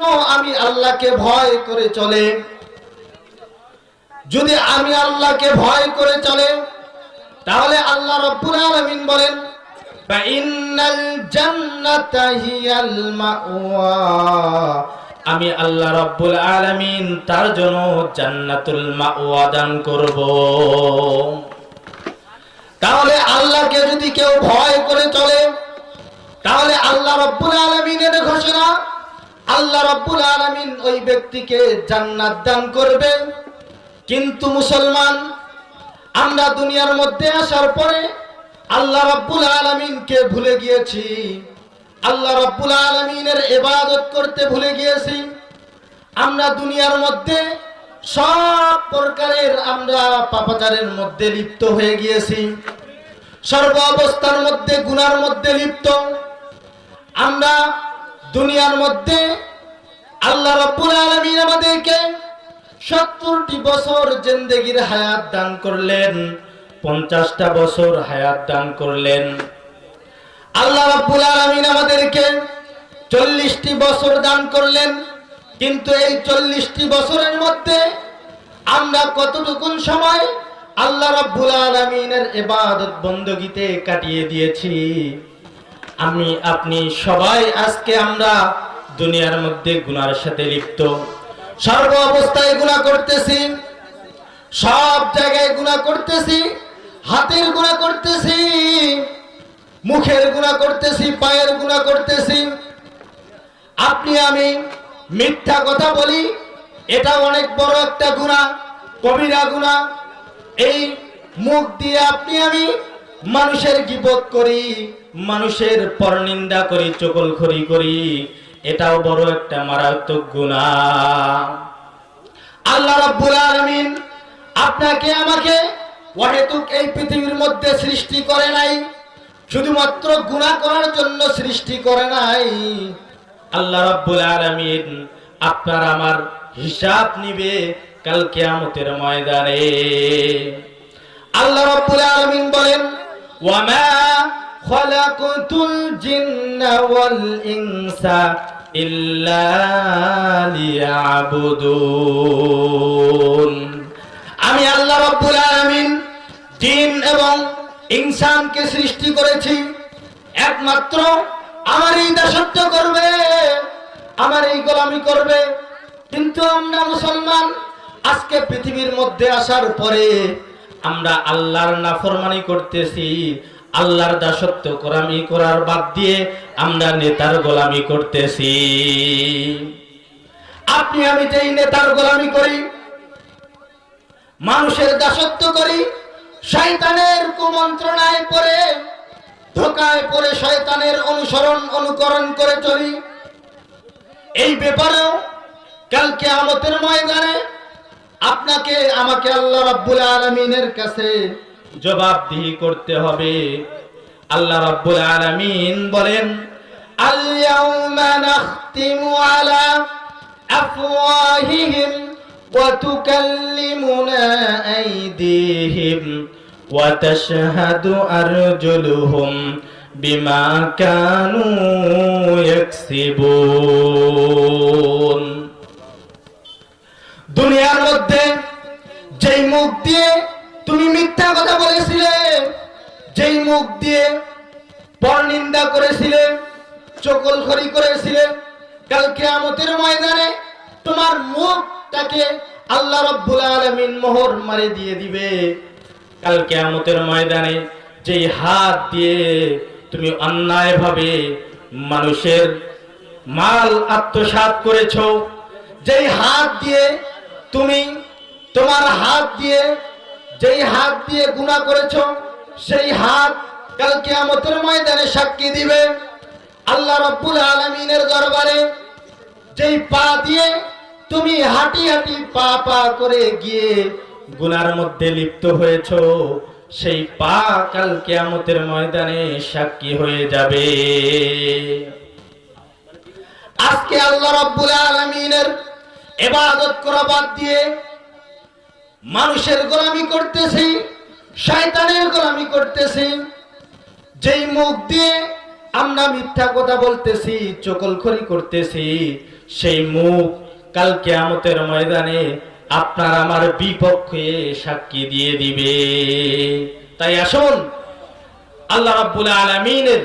আমি আল্লাহকে ভয় করে চলে? যদি আমি আল্লাহকে ভয় করে চলে, তাহলে আল্লাহ রব্বুল আলামিন বলেন ফাইনাল জান্নাতা হিয়াল মাওয়া। আমি আল্লাহ রব্বুল আলামিন তার জন্য জান্নাতুল মাওয়া দান করব। তাহলে আল্লাহকে যদি কেউ ভয় করে চলে আল্লাহ রব্বুল আলামিন ওই ব্যক্তিকে জান্নাত দান করবে। কিন্তু মুসলমান, আমরা দুনিয়ার মধ্যে আসার পরে আল্লাহ রব্বুল আলামিনকে ভুলে গিয়েছি। আল্লাহ রব্বুল আলামিনের ইবাদত করতে ভুলে গিয়েছি। আমরা দুনিয়ার মধ্যে সব প্রকারের আমরা পাপাচারের মধ্যে লিপ্ত হয়ে গিয়েছি। সর্ব অবস্থার মধ্যে গুনার মধ্যে লিপ্ত। আমরা দুনিয়ার মধ্যে আল্লাহ রব্বুল আলমিন আমাদেরকে সত্তরটি বছর জেন্দেগির হায়াত দান করলেন, পঞ্চাশটা বছর হায়াত দান করলেন। আল্লাহ রব্বুল আলমিন আমাদেরকে চল্লিশটি বছর দান করলেন, কিন্তু এই চল্লিশটি বছরের মধ্যে আমরা কতটুকুন সময় আল্লাহ রব্বুল আলমিনের এবাদত বন্দগিতে কাটিয়ে দিয়েছি? আমি, আপনি সবাই আজকে আমরা দুনিয়ার মধ্যে গুনার সাথে লিপ্ত। সর্ব অবস্থায় গুনাহ করতেছি, সব জায়গায় গুনাহ করতেছি, হাতের গুনাহ করতেছি, মুখের গুণা করতেছি, পায়ের গুণা করতেছি। আপনি, আমি মিথ্যা কথা বলি, এটা অনেক বড় একটা গুণা কবিরা গুণা এই মুখ দিয়ে আপনি, আমি মানুষের গিবত করি, মানুষের পরনিন্দা করি, চকলখড়ি করি, এটাও বড় একটা মারাত্মক গুণা আল্লাহ রাব্বুল আলামিন আপনাকে আমাকে অহেতুক এই পৃথিবীর মধ্যে সৃষ্টি করে নাই, শুধুমাত্র গুনাহ করার জন্য সৃষ্টি করে নাই। আল্লাহ রাব্বুল আলামিন আপনার আমার হিসাব নিবে কাল কিয়ামতের ময়দানে। আল্লাহ রাব্বুল আলামিন বলেন খালাকতুল জিন্না ওয়াল ইনসা ইল্লা লিয়াবুদুন আমি আল্লাহ রাব্বুল আলামিন জিন এবং ইনসানকে সৃষ্টি করেছি। একমাত্র আমার এই দাসত্ব করবে আমার এই গোলামি করবে। কিন্তু আমরা মুসলমান, আজকে পৃথিবীর মধ্যে আসার পরে আমরা আল্লাহর নাফরমানি করতেছি, আল্লাহর দাসত্ব গোলামি করার বাদ দিয়ে আমরা নেতার গোলামি করতেছি। আপনি, আমি যেই নেতার গোলামি করি, মানুষের দাসত্ব করি, শয়তানের কুমন্ত্রণায় পড়ে, ধোকায় পড়ে শয়তানের অনুসরণ, অনুকরণ করে চলি। এই ব্যাপারেও কালকে আমতের ময়দানে আপনাকে আমাকে আল্লাহ রাব্বুল আলামিনের কাছে জবাবদিহি করতে হবে। আল্লাহ রাব্বুল আলামিন বলেন, আল-ইয়াউমা নাখতিমু আলা আফওয়াহিহিম ওয়া তুকাল্লিমুনা আইদিহিম ওয়া তাশহাদু আরজুলুহুম বিমা কানু ইয়াকসিবুন। দুনিয়ার মধ্যে যেই মুখ দিয়ে তুমি মিথ্যা কথা বলেছিলে, যেই মুখ দিয়ে পরনিন্দা করেছিলে চকল চকলখড়ি করেছিলে কালকে আমতের ময়দানে তোমার মুখটাকে আল্লাহ রব্বুল আলামিন মোহর মারে দিয়ে দিবে। কালকে আমতের ময়দানে যেই হাত দিয়ে তুমি অন্যায়ভাবে মানুষের মাল আত্মসাৎ করেছ, যেই হাত দিয়ে তুমি তোমার হাত দিয়ে, যেই হাত দিয়ে গুনাহ করেছ, সেই হাত কাল কিয়ামতের ময়দানে সাক্ষী দিবে। আল্লাহ রব্বুল আলামিনের দরবারে যেই পা দিয়ে তুমি হাঁটি হাঁটি পা পা করে গিয়ে গুনার মধ্যে লিপ্ত হয়েছ, সেই পা কাল কেয়ামতের ময়দানে সাক্ষী হয়ে যাবে। আজকে আল্লাহ রাব্বুল আলামিনের ইবাদত করা বাদ দিয়ে মানুষের গোলামি করতেছি, শয়তানের গোলামি করতেছি। যেই মুখ দিয়ে আমরা মিথ্যা কথা বলতেছি, চকলখড়ি করতেছি, সেই মুখ কাল কেয়ামতের ময়দানে আপনার আমার বিপক্ষে সাক্ষী দিয়ে দিবে। তাই আসুন, আল্লাহ রাব্বুল আলামিনের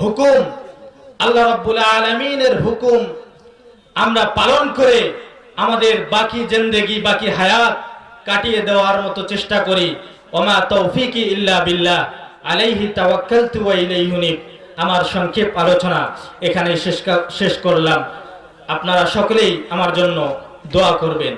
হুকুম, আল্লাহ রাব্বুল আলামিনের হুকুম আমরা পালন করে আমাদের বাকি জিন্দেগি, বাকি হায়াত কাটিয়ে দেওয়ার মতো চেষ্টা করি। ওমা তৌফিকি ইল্লা বিল্লাহ। আলাইহি তাওয়াক্কালতু ওয়া ইলাইহি আমার সংক্ষেপ আলোচনা এখানে শেষ শেষ করলাম। আপনারা সকলেই আমার জন্য দোয়া করবেন।